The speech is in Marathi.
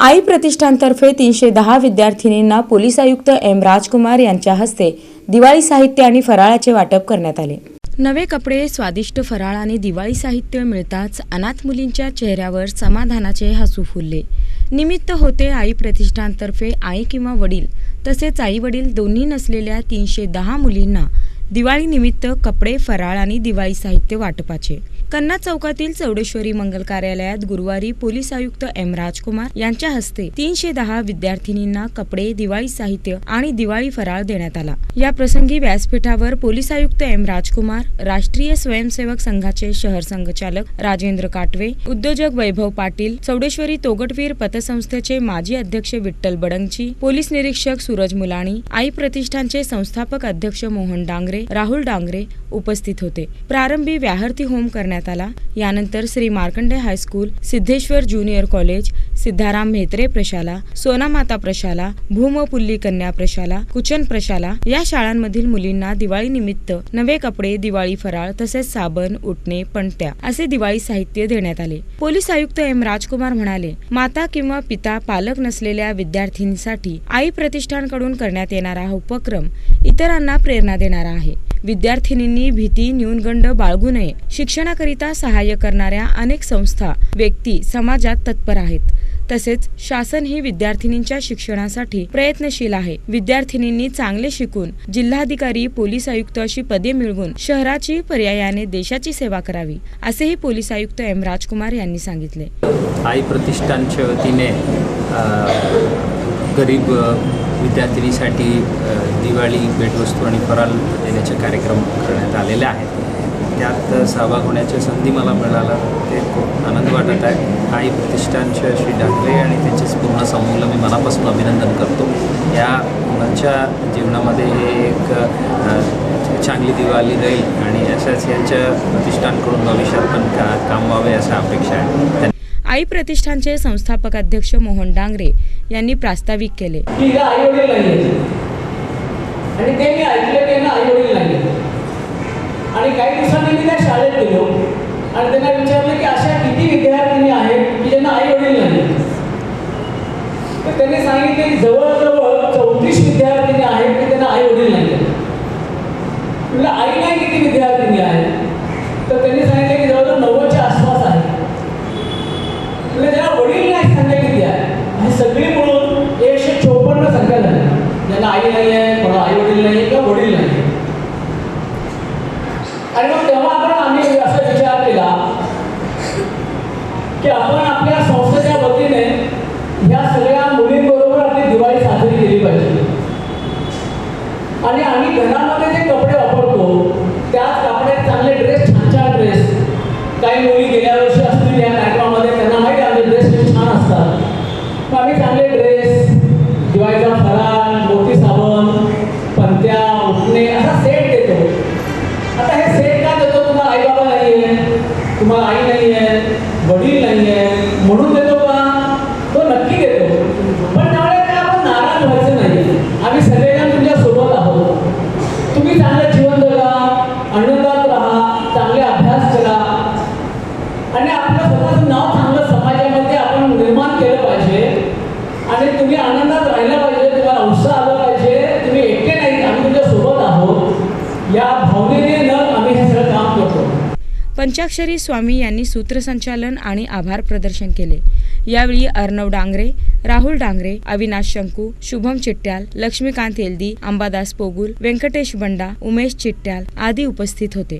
आई प्रतिष्ठानतर्फे तीनशे दहा विद्यार्थिनींना पोलीस आयुक्त एम राजकुमार यांच्या हस्ते दिवाळी साहित्य आणि फराळाचे वाटप करण्यात आले. नवे कपडे स्वादिष्ट फराळ आणि दिवाळी साहित्य मिळताच अनाथ मुलींच्या चेहऱ्यावर समाधानाचे हसू फुलले. निमित्त होते आई प्रतिष्ठानतर्फे आई किंवा वडील तसेच आई वडील दोन्ही नसलेल्या तीनशे दहा मुलींना दिवाळीनिमित्त कपडे फराळ आणि दिवाळी साहित्य वाटपाचे. कन्ना चौकातील चौडेश्वरी मंगल कार्यालयात गुरुवारी पोलीस आयुक्त एम राजकुमार यांच्या हस्ते तीनशे दहा विद्यार्थिनींना कपडे दिवाळी साहित्य आणि दिवाळी फराळ देण्यात आला. या प्रसंगी व्यासपीठावर पोलीस आयुक्त एम राजकुमार राष्ट्रीय स्वयंसेवक संघाचे शहर संघचालक राजेंद्र काटवे उद्योजक वैभव पाटील चौडेश्वरी तोगटवीर पतसंस्थेचे माजी अध्यक्ष विठ्ठल बडंगची पोलीस निरीक्षक सूरज मुलाणी आई प्रतिष्ठानचे संस्थापक अध्यक्ष मोहन डांगरे राहुल डांगरे उपस्थित होते. प्रारंभी व्याहर्ती होम करण्यात आला. यानंतर Shri Markande high school Siddheshwar junior college Siddharam Mhetre प्रशाला सोनामाता प्रशाला भूमपुल्ली कन्या प्रशाला कुचन प्रशाला या शाळांमधील मुलींना दिवाळी निमित्त नवे कपडे दिवाळी फराळ तसेच साबण उठणे पणत्या असे दिवाळी साहित्य देण्यात आले. पोलीस आयुक्त एम राजकुमार म्हणाले माता किंवा पिता पालक नसलेल्या विद्यार्थींसाठी आई प्रतिष्ठानकडून करण्यात येणारा हा उपक्रम इतरांना प्रेरणा देणारा आहे. विद्यार्थिनींनी भीती न्यूनगंड बाळगू नये. शिक्षणाकरिता सहाय्य करणाऱ्या अनेक संस्था व्यक्ती समाजात तत्पर आहेत. तसेच शासन ही विद्यार्थिनींच्या शिक्षणासाठी प्रयत्नशील आहे. विद्यार्थिनींनी चांगले शिकून जिल्हाधिकारी पोलीस आयुक्त अशी पदे मिळवून शहराची पर्यायाने देशाची सेवा करावी असेही पोलीस आयुक्त एम. राजकुमार यांनी सांगितले. आई प्रतिष्ठानच्या वतीने गरीब विद्यार्थिनीसाठी दिवाळी भेटवस्तू आणि फराल देण्याचे कार्यक्रम करण्यात आलेले आहेत. त्यात सहभाग होण्याची संधी मला मिळाला. ते खूप आनंद वाटत आहे. काही प्रतिष्ठानच्या श्री डाकरे आणि त्यांच्याच पूर्ण समूहला मी मनापासून अभिनंदन करतो. या मुलांच्या जीवनामध्ये हे एक चांगली दिवाळी राहील आणि अशाच यांच्या प्रतिष्ठानकडून भविष्यात पण का काम व्हावे अशा अपेक्षा आहे. आई प्रतिष्ठानचे संस्थापक अध्यक्ष मोहन डांगरे यांनी प्रास्ताविक केले. आणि ते मी ऐकले त्यांना आई वडील नाही आणि काही दिवसांनी मी त्या शाळेत गेलो. आणि त्यांना विचारलं की अशा किती विद्यार्थिनी आहेत की ज्यांना आई वडील नाही तर त्यांनी सांगितले जवळजवळ चौतीस विद्यार्थिनी आहेत की त्यांना आई वडील नाही म्हणजे त्याला वडील नाही संख्या किती आहे आणि सगळी मिळून एकशे चोपन्न संख्या झाली ज्यांना आई नाही आहे कोणा आई वडील नाही किंवा वडील नाही आणि मग तेव्हा आपण आम्ही असा विचार केला की आपण आम्ही चांगले ड्रेस दिवाळीचा नाही तुम्ही आनंदात राहिला पाहिजे तुम्हाला उत्साह आला पाहिजे तुम्ही एकटे नाही आम्ही तुमच्यासोबत आहोत. या भावनेने न आम्ही हे सगळं काम करतो. पंचाक्षरी स्वामी यांनी सूत्रसंचालन आणि आभार प्रदर्शन केले. यावेळी अर्णव डांगरे राहुल डांगरे अविनाश शंकू शुभम चिट्ट्याल लक्ष्मीकांत येल्दी अंबादास पोगुल व्यंकटेश बंडा उमेश चिट्ट्याल आदी उपस्थित होते.